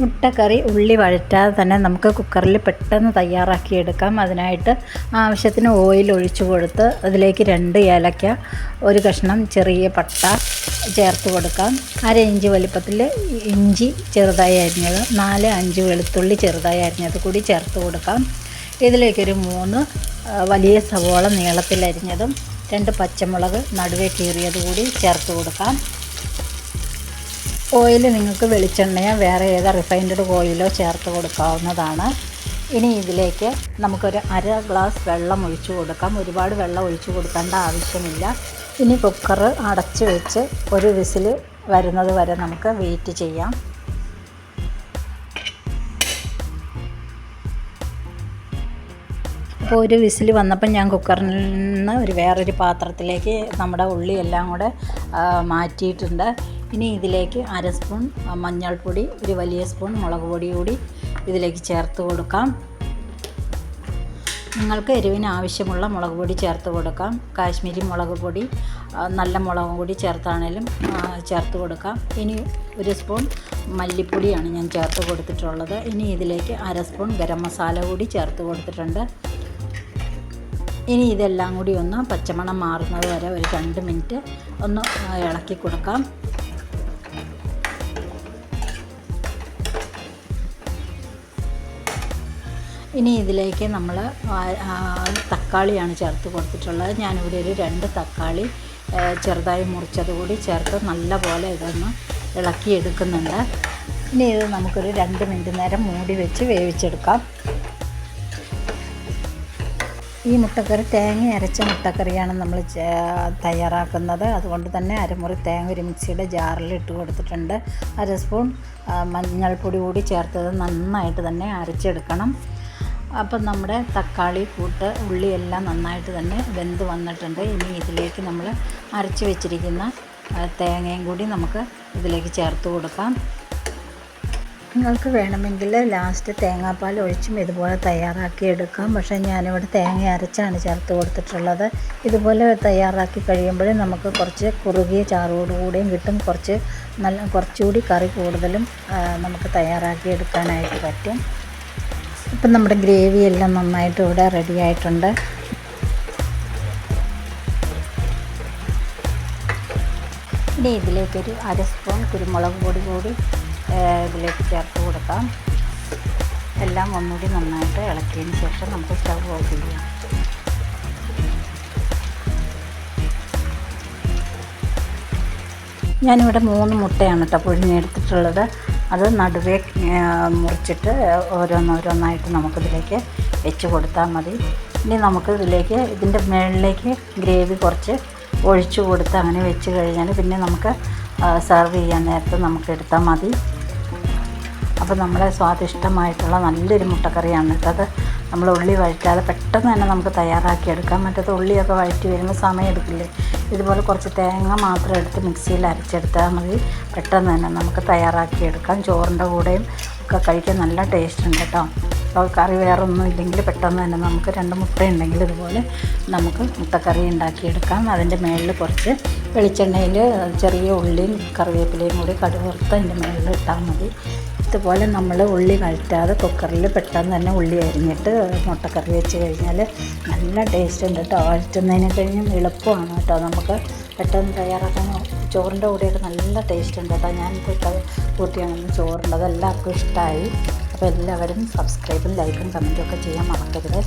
മുട്ടക്കറി ഉള്ളി വഴറ്റാതെ തന്നെ നമുക്ക് കുക്കറിൽ പെട്ടെന്ന് തയ്യാറാക്കിയെടുക്കാം. അതിനായിട്ട് ആവശ്യത്തിന് ഓയിൽ ഒഴിച്ചു കൊടുത്ത് അതിലേക്ക് രണ്ട് ഏലക്ക ഒരു കഷ്ണം ചെറിയ പട്ട ചേർത്ത് കൊടുക്കാം. അര ഇഞ്ച് വലിപ്പത്തിൽ ഇഞ്ചി ചെറുതായി അരിഞ്ഞത് നാല് അഞ്ച് വെളുത്തുള്ളി ചെറുതായി അരിഞ്ഞത് കൂടി ചേർത്ത് കൊടുക്കാം. ഇതിലേക്കൊരു മൂന്ന് വലിയ സവോള നീളത്തിലരിഞ്ഞതും രണ്ട് പച്ചമുളക് നടുവേ കീറിയത് കൂടി ചേർത്ത് കൊടുക്കാം. ഓയിൽ നിങ്ങൾക്ക് വെളിച്ചെണ്ണയോ വേറെ ഏതാ റിഫൈൻഡ് ഓയിലോ ചേർത്ത് കൊടുക്കാവുന്നതാണ്. ഇനി ഇതിലേക്ക് നമുക്കൊരു അര ഗ്ലാസ് വെള്ളം ഒഴിച്ചു കൊടുക്കാം. ഒരുപാട് വെള്ളം ഒഴിച്ചു കൊടുക്കേണ്ട ആവശ്യമില്ല. ഇനി കുക്കർ അടച്ച് വെച്ച് ഒരു വിസിൽ വരുന്നത് വരെ നമുക്ക് വെയിറ്റ് ചെയ്യാം. അപ്പോൾ ഒരു വിസിൽ വന്നപ്പോൾ ഞാൻ കുക്കറിൽ നിന്ന് ഒരു വേറൊരു പാത്രത്തിലേക്ക് നമ്മുടെ ഉള്ളി എല്ലാം കൂടെ മാറ്റിയിട്ടുണ്ട്. ഇനി ഇതിലേക്ക് അര സ്പൂൺ മഞ്ഞൾപ്പൊടി ഒരു വലിയ സ്പൂൺ മുളക് പൊടി കൂടി ഇതിലേക്ക് ചേർത്ത് കൊടുക്കാം. നിങ്ങൾക്ക് എരിവിന് ആവശ്യമുള്ള മുളക് പൊടി ചേർത്ത് കൊടുക്കാം. കാശ്മീരി മുളക് പൊടി നല്ല മുളക് പൊടി ചേർത്താണേലും ചേർത്ത് കൊടുക്കാം. ഇനി ഒരു സ്പൂൺ മല്ലിപ്പൊടിയാണ് ഞാൻ ചേർത്ത് കൊടുത്തിട്ടുള്ളത്. ഇനി ഇതിലേക്ക് അര സ്പൂൺ ഗരം മസാല കൂടി ചേർത്ത് കൊടുത്തിട്ടുണ്ട്. ഇനി ഇതെല്ലാം കൂടി ഒന്ന് പച്ചമണം മാറുന്നത് വരെ ഒരു രണ്ട് മിനിറ്റ് ഒന്ന് ഇളക്കി കൊടുക്കാം. ഇനി ഇതിലേക്ക് നമ്മൾ തക്കാളിയാണ് ചേർത്ത് കൊടുത്തിട്ടുള്ളത്. ഞാനിവിടെ ഒരു രണ്ട് തക്കാളി ചെറുതായി മുറിച്ചത് കൂടി ചേർത്ത് നല്ലപോലെ ഇതൊന്ന് ഇളക്കിയെടുക്കുന്നുണ്ട് ഇനി ഇത് നമുക്കൊരു രണ്ട് മിനിറ്റ് നേരം മൂടി വെച്ച് വേവിച്ചെടുക്കാം. ഈ മുട്ടക്കറി തേങ്ങ അരച്ച മുട്ടക്കറിയാണ് നമ്മൾ തയ്യാറാക്കുന്നത്. അതുകൊണ്ട് തന്നെ അരമുറി തേങ്ങ ഒരു മിക്സിയുടെ ജാറിൽ ഇട്ട് കൊടുത്തിട്ടുണ്ട്. അര സ്പൂൺ മഞ്ഞൾപ്പൊടി കൂടി ചേർത്തത് നന്നായിട്ട് തന്നെ അരച്ചെടുക്കണം. അപ്പം നമ്മുടെ തക്കാളി കൂട്ട് ഉള്ളി എല്ലാം നന്നായിട്ട് തന്നെ വെന്ത് വന്നിട്ടുണ്ട്. ഇനി ഇതിലേക്ക് നമ്മൾ അരച്ച് വെച്ചിരിക്കുന്ന തേങ്ങയും കൂടി നമുക്ക് ഇതിലേക്ക് ചേർത്ത് കൊടുക്കാം. നിങ്ങൾക്ക് വേണമെങ്കിൽ ലാസ്റ്റ് തേങ്ങാപ്പാൽ ഒഴിച്ചും ഇതുപോലെ തയ്യാറാക്കി എടുക്കാം. പക്ഷേ ഞാനിവിടെ തേങ്ങ അരച്ചാണ് ചേർത്ത് കൊടുത്തിട്ടുള്ളത്. ഇതുപോലെ തയ്യാറാക്കി കഴിയുമ്പോൾ നമുക്ക് കുറച്ച് കുറുകിയ ചാറോടുകൂടിയും കിട്ടും. കുറച്ച് നല്ല കുറച്ചുകൂടി കറി കൂടുതലും നമുക്ക് തയ്യാറാക്കി എടുക്കാനായിട്ട് പറ്റും. ഇപ്പം നമ്മുടെ ഗ്രേവി എല്ലാം നന്നായിട്ട് ഇവിടെ റെഡി ആയിട്ടുണ്ട്. ഇനി ഇതിലേക്കൊരു അര സ്പൂൺ കുരുമുളക് പൊടി കൂടി ഇതിലേക്ക് ചേർത്ത് കൊടുക്കാം. എല്ലാം ഒന്നുകൂടി നന്നായിട്ട് ഇളക്കിയതിന് ശേഷം നമുക്ക് സ്റ്റവ് ഓഫ് ചെയ്യാം. ഞാനിവിടെ മൂന്ന് മുട്ടയാണ് കേട്ടോ പുഴുങ്ങിയെടുത്തിട്ടുള്ളത് അത് നടുവേ മുറിച്ചിട്ട് ഓരോന്നോരോന്നായിട്ട് നമുക്കിതിലേക്ക് വെച്ച് കൊടുത്താൽ മതി. ഇനി നമുക്ക് ഇതിലേക്ക് ഇതിന്റെ മുകളിലേക്ക് ഗ്രേവി കുറച്ച് ഒഴിച്ചു കൊടുത്ത് അങ്ങനെ വെച്ച് കഴിഞ്ഞാൽ പിന്നെ നമുക്ക് സെർവ് ചെയ്യാൻ നേരത്ത് നമുക്ക് എടുത്താൽ മതി. അപ്പോൾ നമ്മളെ സ്വാദിഷ്ടമായിട്ടുള്ള നല്ലൊരു മുട്ടക്കറിയാണ് കേട്ടോ അത്. നമ്മൾ ഉള്ളി വഴറ്റാതെ പെട്ടെന്ന് തന്നെ നമുക്ക് തയ്യാറാക്കി എടുക്കാം മറ്റേത് ഉള്ളിയൊക്കെ വഴറ്റി വരുന്ന സമയം എടുക്കില്ലേ? ഇതുപോലെ കുറച്ച് തേങ്ങ മാത്രം എടുത്ത് മിക്സിയിൽ അരച്ചെടുത്താൽ മതി. പെട്ടെന്ന് തന്നെ നമുക്ക് തയ്യാറാക്കി എടുക്കാം ചോറിന്റെ കൂടെയും ഒക്കെ കഴിക്കാൻ നല്ല ടേസ്റ്റ് ഉണ്ട് കേട്ടോ. അപ്പോൾ കറി വേറെ ഒന്നും ഇല്ലെങ്കിൽ പെട്ടെന്ന് തന്നെ നമുക്ക് രണ്ട് മുട്ട ഉണ്ടെങ്കിൽ ഇതുപോലെ നമുക്ക് മുട്ടക്കറി ഉണ്ടാക്കിയെടുക്കാം. അതിന്റെ മേളിൽ കുറച്ച് വെളിച്ചെണ്ണയിൽ ചെറിയ ഉള്ളിയും കറിവേപ്പിലയും കൂടി കടുവറുത്ത് അതിന്റെ മേളിൽ ഇട്ടാൽ മതി. ഇതുപോലെ നമ്മൾ ഉള്ളി കഴറ്റാതെ കുക്കറിൽ പെട്ടെന്ന് തന്നെ ഉള്ളി അരിഞ്ഞിട്ട് മുട്ടക്കറി വെച്ച് കഴിഞ്ഞാൽ നല്ല ടേസ്റ്റ് ഉണ്ട് കേട്ടോ വഴറ്റുന്നതിനെ കഴിഞ്ഞും എളുപ്പമാണ് കേട്ടോ നമുക്ക് പെട്ടെന്ന് തയ്യാറാക്കാൻ ചോറിന്റെ കൂടെയൊക്കെ നല്ല ടേസ്റ്റ് ഉണ്ട് കേട്ടോ ഞാനിപ്പോൾ കൂട്ടിയാണ് ചോറുണ്ട് അതെല്ലാവർക്കും ഇഷ്ടമായി അപ്പോൾ എല്ലാവരും സബ്സ്ക്രൈബും ലൈക്കും കമന്റും ഒക്കെ ചെയ്യാൻ മറക്കരുത്.